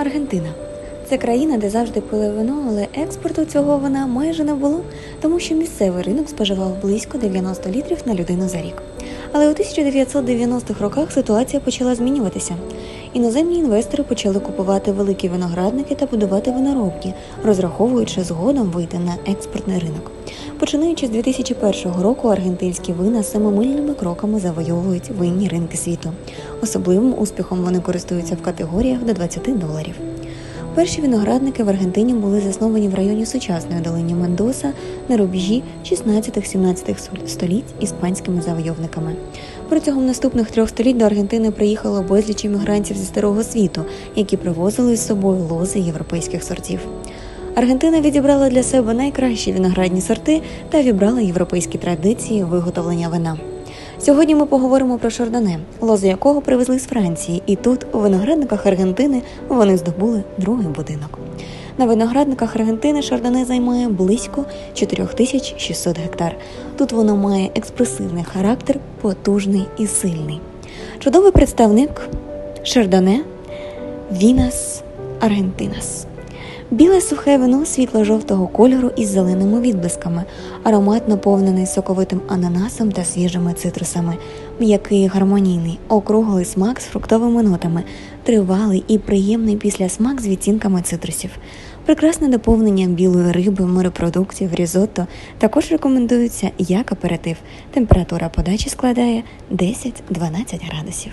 Аргентина. Це країна, де завжди пили вино, але експорту цього вина майже не було, тому що місцевий ринок споживав близько 90 літрів на людину за рік. Але у 1990-х роках ситуація почала змінюватися. Іноземні інвестори почали купувати великі виноградники та будувати виноробні, розраховуючи згодом вийти на експортний ринок. Починаючи з 2001 року, аргентинські вина семимильними кроками завойовують винні ринки світу. Особливим успіхом вони користуються в категоріях до 20 доларів. Перші виноградники в Аргентині були засновані в районі сучасної долині Мендоса на рубежі 16-17 століть іспанськими завойовниками. Протягом наступних трьох століть до Аргентини приїхало безліч іммігрантів зі старого світу, які привозили з собою лози європейських сортів. Аргентина відібрала для себе найкращі виноградні сорти та вібрала європейські традиції виготовлення вина. Сьогодні ми поговоримо про шардоне, лози якого привезли з Франції, і тут, у виноградниках Аргентини, вони здобули другий будинок. На виноградниках Аргентини шардоне займає близько 4600 гектар. Тут воно має експресивний характер, потужний і сильний. Чудовий представник шардоне Вінас Аргентинас. Біле сухе вино світло-жовтого кольору із зеленими відблисками, аромат наповнений соковитим ананасом та свіжими цитрусами, м'який гармонійний, округлий смак з фруктовими нотами, тривалий і приємний післясмак з відтінками цитрусів. Прекрасне доповнення білої риби, морепродуктів, різотто також рекомендується як аперитив. Температура подачі складає 10-12 градусів.